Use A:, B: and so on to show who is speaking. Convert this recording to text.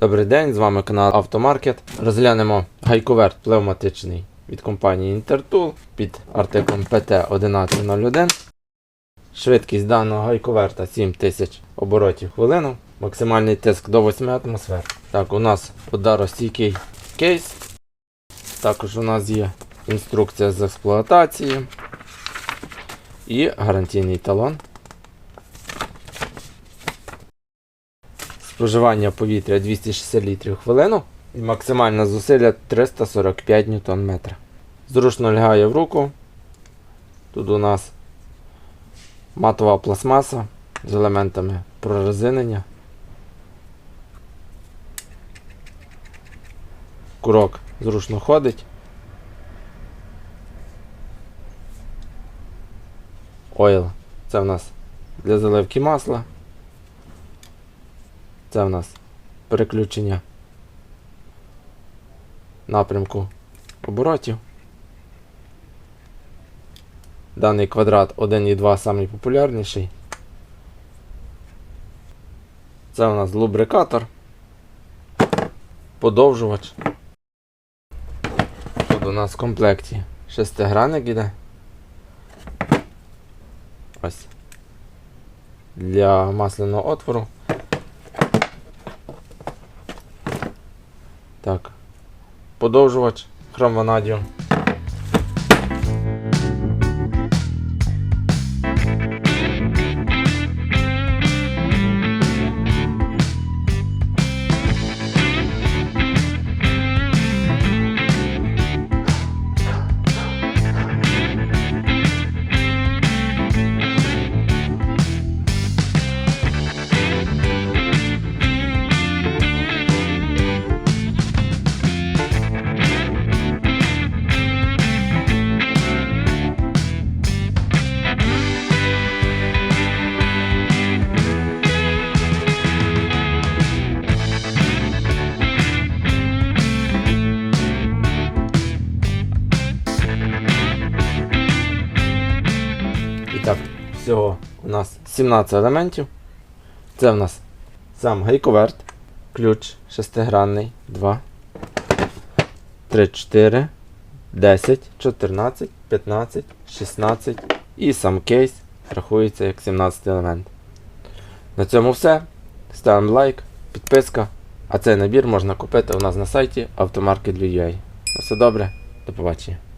A: Добрий день, з вами канал Автомаркет. Розглянемо гайковерт пневматичний від компанії Intertool під артиклем PT1101. Швидкість даного гайковерта 7000 оборотів хвилину. Максимальний тиск до 8 атмосфер. Так, у нас ударостійкий кейс. Також у нас є інструкція з експлуатації і гарантійний талон. Споживання повітря 260 літрів хвилину і максимальне зусилля 345 Нм. Зручно лягає в руку. Тут у нас матова пластмаса з елементами прорезинення. Курок зручно ходить. Ойл. Це в нас для заливки масла. Це в нас переключення напрямку оборотів. Даний квадрат 1,2 самий популярніший. Це у нас лубрикатор, подовжувач. Тут у нас в комплекті шестигранник іде. Ось. Для масляного отвору. Так. Подовжувач хромванадіум. Так, всього у нас 17 елементів. Це в нас сам гайковерт, ключ шестигранний, 2, 3, 4, 10, 14, 15, 16 і сам кейс рахується як 17 елемент. На цьому все. Ставимо лайк, підписка. А цей набір можна купити у нас на сайті автомаркет.ua. Все добре, до побачення.